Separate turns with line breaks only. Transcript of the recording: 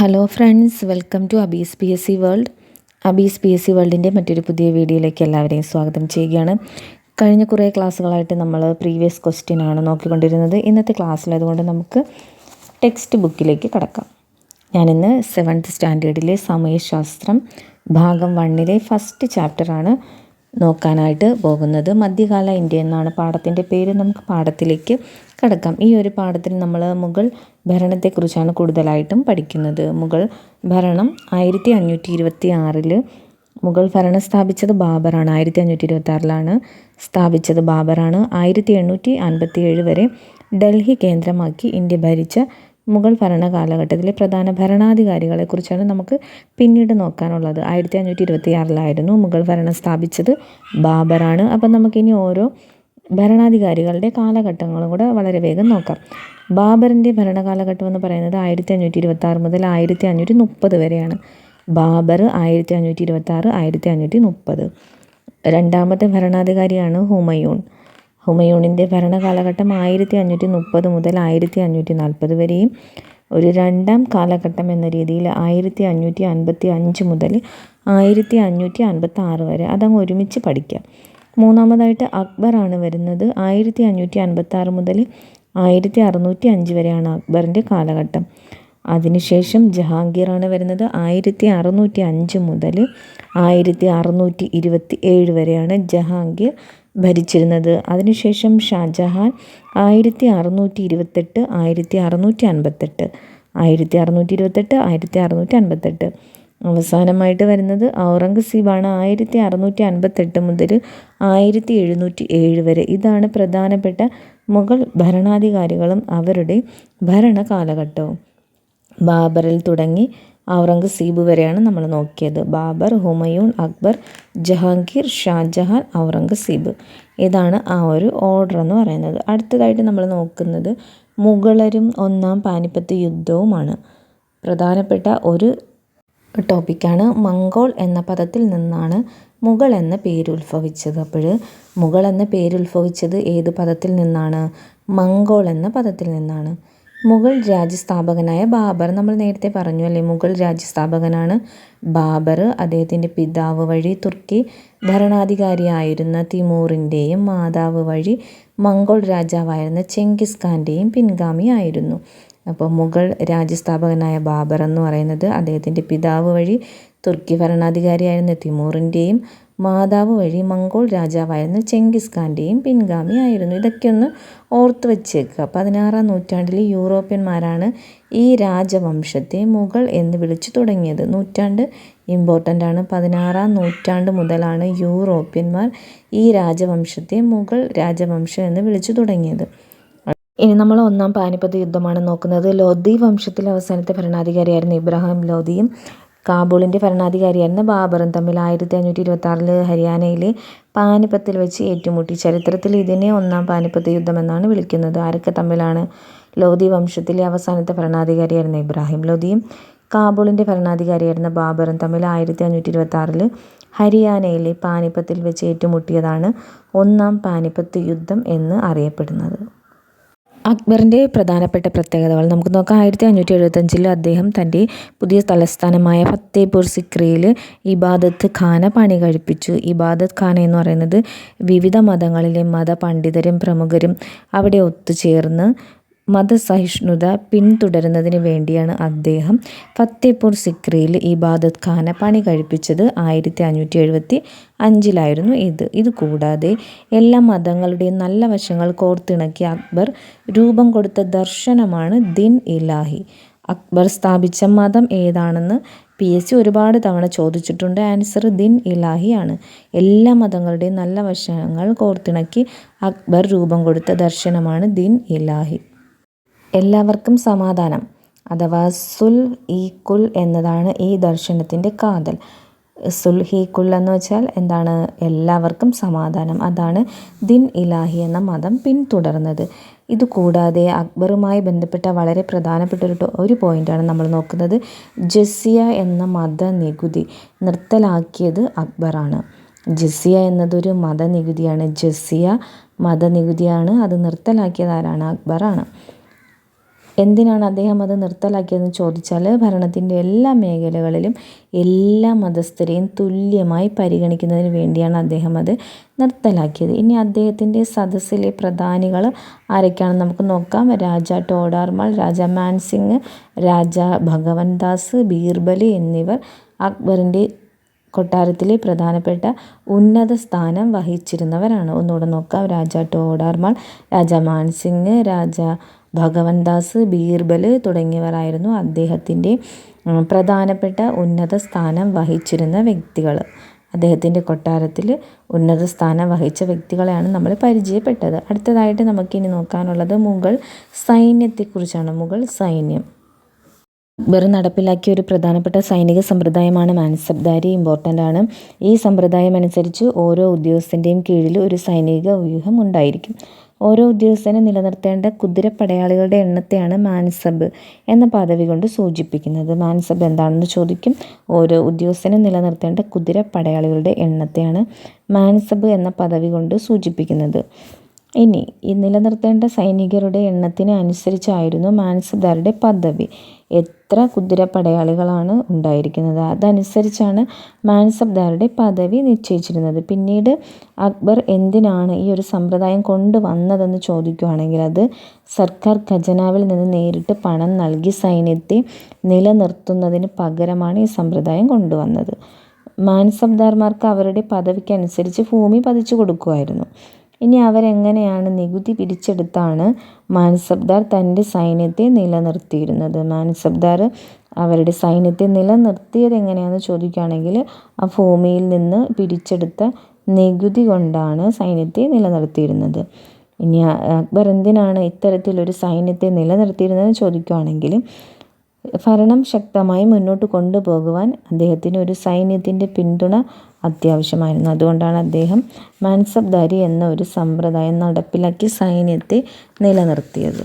Hello friends welcome to Abees P S C world Abees P S C വേൾഡിന്റെ മറ്റൊരു പുതിയ വീഡിയോയിലേക്ക് എല്ലാവരെയും സ്വാഗതം ചെയ്യുകയാണ്. കഴിഞ്ഞ കുറേ ക്ലാസ്സുകളായിട്ട് നമ്മൾ പ്രീവിയസ് ക്വസ്റ്റ്യൻ ആണ് നോക്കിക്കൊണ്ടിരുന്നത്. ഇന്നത്തെ ക്ലാസ്സിൽ അതുകൊണ്ട് നമുക്ക് ടെക്സ്റ്റ് ബുക്കിലേക്ക് കടക്കാം. ഞാനിന്ന് സെവൻത്ത് സ്റ്റാൻഡേർഡിലെ സമയശാസ്ത്രം ഭാഗം വണ്ണിലെ ഫസ്റ്റ് ചാപ്റ്ററാണ് നോക്കാനായിട്ട് പോകുന്നത്. മധ്യകാല ഇന്ത്യ എന്നാണ് പാഠത്തിന്റെ പേര്. നമുക്ക് പാഠത്തിലേക്ക് കടക്കാം. ഈ ഒരു പാഠത്തിൽ നമ്മൾ മുഗൾ ഭരണത്തെക്കുറിച്ചാണ് കൂടുതലായിട്ടും പഠിക്കുന്നത്. മുഗൾ ഭരണം ആയിരത്തി അഞ്ഞൂറ്റി ഇരുപത്തി ആറിൽ മുഗൾ ഭരണം സ്ഥാപിച്ചത് ബാബറാണ്. ആയിരത്തി അഞ്ഞൂറ്റി ഇരുപത്തി ആറിലാണ് സ്ഥാപിച്ചത് ബാബറാണ്. ആയിരത്തി എണ്ണൂറ്റി അൻപത്തി ഏഴ് വരെ ഡൽഹി കേന്ദ്രമാക്കി ഇന്ത്യ ഭരിച്ച മുഗൾ ഭരണ കാലഘട്ടത്തിലെ പ്രധാന ഭരണാധികാരികളെക്കുറിച്ചാണ് നമുക്ക് പിന്നീട് നോക്കാനുള്ളത്. ആയിരത്തി അഞ്ഞൂറ്റി ഇരുപത്തി ആറിലായിരുന്നു മുഗൾ ഭരണം സ്ഥാപിച്ചത് ബാബറാണ്. അപ്പം നമുക്കിനി ഓരോ ഭരണാധികാരികളുടെ കാലഘട്ടങ്ങളും കൂടെ വളരെ വേഗം നോക്കാം. ബാബറിന്റെ ഭരണകാലഘട്ടം എന്ന് പറയുന്നത് ആയിരത്തി അഞ്ഞൂറ്റി ഇരുപത്തി ആറ് മുതൽ ആയിരത്തി അഞ്ഞൂറ്റി മുപ്പത് വരെയാണ്. ബാബർ ആയിരത്തി അഞ്ഞൂറ്റി ഇരുപത്തി ആറ് ആയിരത്തി അഞ്ഞൂറ്റി മുപ്പത് രണ്ടാമത്തെ ഭരണാധികാരിയാണ് ഹുമയൂൺ. ഹുമയൂണിന്റെ ഭരണകാലഘട്ടം ആയിരത്തി അഞ്ഞൂറ്റി മുപ്പത് മുതൽ ആയിരത്തി അഞ്ഞൂറ്റി നാൽപ്പത് വരെയും ഒരു രണ്ടാം കാലഘട്ടം എന്ന രീതിയിൽ ആയിരത്തി അഞ്ഞൂറ്റി അൻപത്തി അഞ്ച് മുതൽ ആയിരത്തി അഞ്ഞൂറ്റി അൻപത്തി ആറ് വരെ അതങ്ങ് ഒരുമിച്ച് പഠിക്കാം. മൂന്നാമതായിട്ട് അക്ബറാണ് വരുന്നത്. ആയിരത്തി അഞ്ഞൂറ്റി അൻപത്തി ആറ് മുതൽ ആയിരത്തി അറുന്നൂറ്റി അഞ്ച് വരെയാണ് അക്ബറിന്റെ കാലഘട്ടം. അതിനുശേഷം ജഹാംഗീറാണ് വരുന്നത്. ആയിരത്തി അറുന്നൂറ്റി അഞ്ച് മുതൽ ആയിരത്തി അറുന്നൂറ്റി ഇരുപത്തി ഏഴ് വരെയാണ് ജഹാംഗീർ ഭരിച്ചിരുന്നത്. അതിനുശേഷം ഷാജഹാൻ ആയിരത്തി അറുന്നൂറ്റി ഇരുപത്തെട്ട് ആയിരത്തി അറുന്നൂറ്റി അൻപത്തെട്ട് ആയിരത്തി അറുന്നൂറ്റി ഇരുപത്തെട്ട് ആയിരത്തി അറുന്നൂറ്റി അൻപത്തെട്ട് അവസാനമായിട്ട് വരുന്നത് ഔറംഗസീബാണ്. ആയിരത്തി അറുന്നൂറ്റി അൻപത്തെട്ട് മുതൽ ആയിരത്തി എഴുന്നൂറ്റി ഏഴ് വരെ. ഇതാണ് പ്രധാനപ്പെട്ട മുഗൾ ഭരണാധികാരികളും അവരുടെ ഭരണ കാലഘട്ടവും ബാബറിൽ തുടങ്ങി ഔറംഗസീബ് വരെയാണ് നമ്മൾ നോക്കിയത്. ബാബർ ഹുമയൂൺ അക്ബർ ജഹാംഗീർ ഷാജഹാൻ ഔറംഗസീബ്. ഇതാണ് ആ ഒരു ഓർഡർ എന്ന് പറയുന്നത്. അടുത്തതായിട്ട് നമ്മൾ നോക്കുന്നത് മുഗളരും ഒന്നാം പാനിപ്പത്ത് യുദ്ധവുമാണ്. പ്രധാനപ്പെട്ട ഒരു ടോപ്പിക്കാണ് മംഗോൾ എന്ന പദത്തിൽ നിന്നാണ് മുഗൾ എന്ന പേര് ഉത്ഭവിച്ചത്. അപ്പോൾ മുഗൾ എന്ന പേര് ഉത്ഭവിച്ചത് ഏത് പദത്തിൽ നിന്നാണ്? മംഗോൾ എന്ന പദത്തിൽ നിന്നാണ്. മുഗൾ രാജ്യസ്ഥാപകനായ ബാബർ. നമ്മൾ നേരത്തെ പറഞ്ഞു അല്ലേ മുഗൾ രാജ്യസ്ഥാപകനാണ് ബാബർ. അദ്ദേഹത്തിന്റെ പിതാവ് വഴി തുർക്കി ഭരണാധികാരിയായിരുന്ന തിമൂറിന്റെയും മാതാവ് വഴി മംഗോൾ രാജാവായിരുന്ന ചെങ്കിസ് ഖാന്റെയും പിൻഗാമിയായിരുന്നു അപ്പോൾ മുഗൾ രാജ്യസ്ഥാപകനായ ബാബർ എന്ന് പറയുന്നത് അദ്ദേഹത്തിന്റെ പിതാവ് വഴി തുർക്കി ഭരണാധികാരിയായിരുന്ന തിമൂറിന്റെയും മാതാവ് വഴി മംഗോൾ രാജാവായിരുന്ന ചെങ്കിസ് ഖാന്റെയും പിൻഗാമിയായിരുന്നു. ഇതൊക്കെ ഒന്ന് ഓർത്ത് വച്ചേക്കുക. പതിനാറാം നൂറ്റാണ്ടിൽ യൂറോപ്യന്മാരാണ് ഈ രാജവംശത്തെ മുഗൾ എന്ന് വിളിച്ചു തുടങ്ങിയത്. നൂറ്റാണ്ട് ഇമ്പോർട്ടന്റ് ആണ്. പതിനാറാം നൂറ്റാണ്ട് മുതലാണ് യൂറോപ്യന്മാർ ഈ രാജവംശത്തെ മുഗൾ രാജവംശം എന്ന് വിളിച്ചു തുടങ്ങിയത്. ഇനി നമ്മൾ ഒന്നാം പാനിപ്പത്ത് യുദ്ധമാണ് നോക്കുന്നത്. ലോധി വംശത്തിലെ അവസാനത്തെ ഭരണാധികാരിയായിരുന്ന ഇബ്രാഹിം ലോധിയും കാബൂളിന്റെ ഭരണാധികാരിയായിരുന്ന ബാബറും തമ്മിൽ ആയിരത്തി അഞ്ഞൂറ്റി ഇരുപത്തി ആറിൽ ഹരിയാനയിലെ പാനിപ്പത്തിൽ വെച്ച് ഏറ്റുമുട്ടി. ചരിത്രത്തിൽ ഇതിനെ ഒന്നാം പാനിപ്പത്ത് യുദ്ധം എന്നാണ് വിളിക്കുന്നത്. ആരൊക്കെ തമ്മിലാണ് ലോധി വംശത്തിലെ അവസാനത്തെ ഭരണാധികാരിയായിരുന്ന ഇബ്രാഹിം ലോധിയും കാബൂളിന്റെ ഭരണാധികാരിയായിരുന്ന ബാബറും തമ്മിൽ ആയിരത്തി അഞ്ഞൂറ്റി ഇരുപത്തി ആറിൽ ഹരിയാനയിലെ പാനിപ്പത്തിൽ വെച്ച് ഏറ്റുമുട്ടിയതാണ് ഒന്നാം പാനിപ്പത്ത് യുദ്ധം എന്ന് അറിയപ്പെടുന്നത്. അക്ബറിന്റെ പ്രധാനപ്പെട്ട പ്രത്യേകതകൾ. നമുക്ക് നോക്കാം. ആയിരത്തി അഞ്ഞൂറ്റി എഴുപത്തഞ്ചിൽ അദ്ദേഹം തന്റെ പുതിയ തലസ്ഥാനമായ ഫത്തേപൂർ സിക്രിയിൽ ഇബാദത്ത് ഖാന പണി കഴിപ്പിച്ചു. ഇബാദത്ത് ഖാന എന്ന് പറയുന്നത് വിവിധ മതങ്ങളിലെ മത പണ്ഡിതരും പ്രമുഖരും അവിടെ ഒത്തുചേർന്ന് മതസഹിഷ്ണുത പിന്തുടരുന്നതിന് വേണ്ടിയാണ് അദ്ദേഹം ഫത്തേപൂർ സിക്രിയിൽ ഇബാദത്ത് ഖാന പണി കഴിപ്പിച്ചത്. ആയിരത്തി അഞ്ഞൂറ്റി എഴുപത്തി അഞ്ചിലായിരുന്നു ഇത്. കൂടാതെ എല്ലാ മതങ്ങളുടെയും നല്ല വശങ്ങൾ കോർത്തിണക്കി അക്ബർ രൂപം കൊടുത്ത ദർശനമാണ് ദിൻ ഇലാഹി. അക്ബർ സ്ഥാപിച്ച മതം ഏതാണെന്ന് പി എസ് സി ഒരുപാട് തവണ ചോദിച്ചിട്ടുണ്ട്. ആൻസർ ദിൻ ഇലാഹി ആണ്. എല്ലാ മതങ്ങളുടെയും നല്ല വശങ്ങൾ കോർത്തിണക്കി അക്ബർ രൂപം കൊടുത്ത ദർശനമാണ് ദിൻ ഇലാഹി. എല്ലാവർക്കും സമാധാനം. അഥവാ സുൽ ഈ കുൽ എന്നതാണ് ഈ ദർശനത്തിന്റെ കാതൽ. സുൽ ഹി കുൽ എന്ന് വെച്ചാൽ എന്താണ്? എല്ലാവർക്കും സമാധാനം. അതാണ് ദിൻ ഇലാഹി എന്ന മതം പിന്തുടർന്നത്. ഇതുകൂടാതെ അക്ബറുമായി ബന്ധപ്പെട്ട വളരെ പ്രധാനപ്പെട്ട ഒരു ഒരു പോയിന്റാണ് നമ്മൾ നോക്കുന്നത്. ജസിയ എന്ന മത നികുതി നിർത്തലാക്കിയത് അക്ബറാണ്. ജസിയ എന്നതൊരു മതനികുതിയാണ്. ജസിയ മതനികുതിയാണ്. അത് നിർത്തലാക്കിയത് ആരാണ്? അക്ബറാണ്. എന്തിനാണ് അദ്ദേഹം അത് നിർത്തലാക്കിയതെന്ന് ചോദിച്ചാൽ ഭരണത്തിന്റെ എല്ലാ മേഖലകളിലും എല്ലാ മതസ്ഥരെയും തുല്യമായി പരിഗണിക്കുന്നതിന് വേണ്ടിയാണ് അദ്ദേഹം അത് നിർത്തലാക്കിയത്. ഇനി അദ്ദേഹത്തിന്റെ സദസ്സിലെ പ്രധാനികൾ ആരൊക്കെയാണെന്ന് നമുക്ക് നോക്കാം. രാജ ടോഡാർമാൾ രാജ മാൻസിംഗ് രാജ ഭഗവൻദാസ് ബീർബലി എന്നിവർ അക്ബറിന്റെ കൊട്ടാരത്തിലെ പ്രധാനപ്പെട്ട ഉന്നത സ്ഥാനം വഹിച്ചിരുന്നവരാണ്. ഒന്നുകൂടെ നോക്കാം. രാജ ടോഡാർമാൾ രാജ മാൻസിംഗ് രാജ ഭഗവൻദാസ് ബീർബൽ തുടങ്ങിയവരായിരുന്നു അദ്ദേഹത്തിന്റെ പ്രധാനപ്പെട്ട ഉന്നത സ്ഥാനം വഹിച്ചിരുന്ന വ്യക്തികൾ. അദ്ദേഹത്തിന്റെ കൊട്ടാരത്തിൽ ഉന്നത സ്ഥാനം വഹിച്ച വ്യക്തികളെയാണ് നമ്മൾ പരിചയപ്പെട്ടത്. അടുത്തതായിട്ട് നമുക്കിനി നോക്കാനുള്ളത് മുഗൾ സൈന്യത്തെക്കുറിച്ചാണ്. മുഗൾ സൈന്യം. അക്ബർ നടപ്പിലാക്കിയ ഒരു പ്രധാനപ്പെട്ട സൈനിക സമ്പ്രദായമാണ് മാൻസബ്ദാരി ഇമ്പോർട്ടന്റ് ആണ്. ഈ സമ്പ്രദായം അനുസരിച്ച് ഓരോ ഉദ്യോഗസ്ഥന്റെയും കീഴിൽ ഒരു സൈനിക വ്യൂഹം ഉണ്ടായിരിക്കും. ഓരോ ഉദ്യോഗസ്ഥനെ നിലനിർത്തേണ്ട കുതിരപ്പടയാളികളുടെ എണ്ണത്തെയാണ് മാൻസബ് എന്ന പദവി കൊണ്ട് സൂചിപ്പിക്കുന്നത്. മാൻസബ് എന്താണെന്ന് ചോദിക്കും? ഓരോ ഉദ്യോഗസ്ഥനെ നിലനിർത്തേണ്ട കുതിരപ്പടയാളികളുടെ എണ്ണത്തെയാണ് മാൻസബ് എന്ന പദവി കൊണ്ട് സൂചിപ്പിക്കുന്നത്. ഇനി ഈ നിലനിർത്തേണ്ട സൈനികരുടെ എണ്ണത്തിന് അനുസരിച്ചായിരുന്നു മാൻസബ്ദാരുടെ പദവി. എത്ര കുതിരപ്പടയാളികളാണ് ഉണ്ടായിരിക്കുന്നത്. അതനുസരിച്ചാണ് മാൻസബ്ദാരുടെ പദവി നിശ്ചയിച്ചിരുന്നത്. പിന്നീട് അക്ബർ എന്തിനാണ് ഈ ഒരു സമ്പ്രദായം കൊണ്ടുവന്നതെന്ന് ചോദിക്കുകയാണെങ്കിൽ അത് സർക്കാർ ഖജനാവിൽ നിന്ന് നേരിട്ട് പണം നൽകി സൈന്യത്തെ നിലനിർത്തുന്നതിന് പകരമാണ് ഈ സമ്പ്രദായം കൊണ്ടുവന്നത്. മാൻസബ്ദാർമാർക്ക് അവരുടെ പദവിക്കനുസരിച്ച് ഭൂമി പതിച്ചു കൊടുക്കുമായിരുന്നു. ഇനി അവരെങ്ങനെയാണ് നികുതി പിരിച്ചെടുത്താണ് മാൻസബ്ദാർ തന്റെ സൈന്യത്തെ നിലനിർത്തിയിരുന്നത്? മാൻസബ്ദാർ അവരുടെ സൈന്യത്തെ നിലനിർത്തിയത് എങ്ങനെയാണെന്ന് ചോദിക്കുകയാണെങ്കിൽ ആ ഭൂമിയിൽ നിന്ന് പിരിച്ചെടുത്ത നികുതി കൊണ്ടാണ് സൈന്യത്തെ നിലനിർത്തിയിരുന്നത്. ഇനി അക്ബർ എന്തിനാണ് ഇത്തരത്തിലൊരു സൈന്യത്തെ നിലനിർത്തിയിരുന്നത് ചോദിക്കുകയാണെങ്കിൽ ഭരണം ശക്തമായി മുന്നോട്ട് കൊണ്ടുപോകുവാൻ അദ്ദേഹത്തിന് ഒരു സൈന്യത്തിന്റെ പിന്തുണ അത്യാവശ്യമായിരുന്നു. അതുകൊണ്ടാണ് അദ്ദേഹം മാൻസബ്ദാരി എന്ന ഒരു സമ്പ്രദായം നടപ്പിലാക്കി സൈന്യത്തെ നിലനിർത്തിയത്.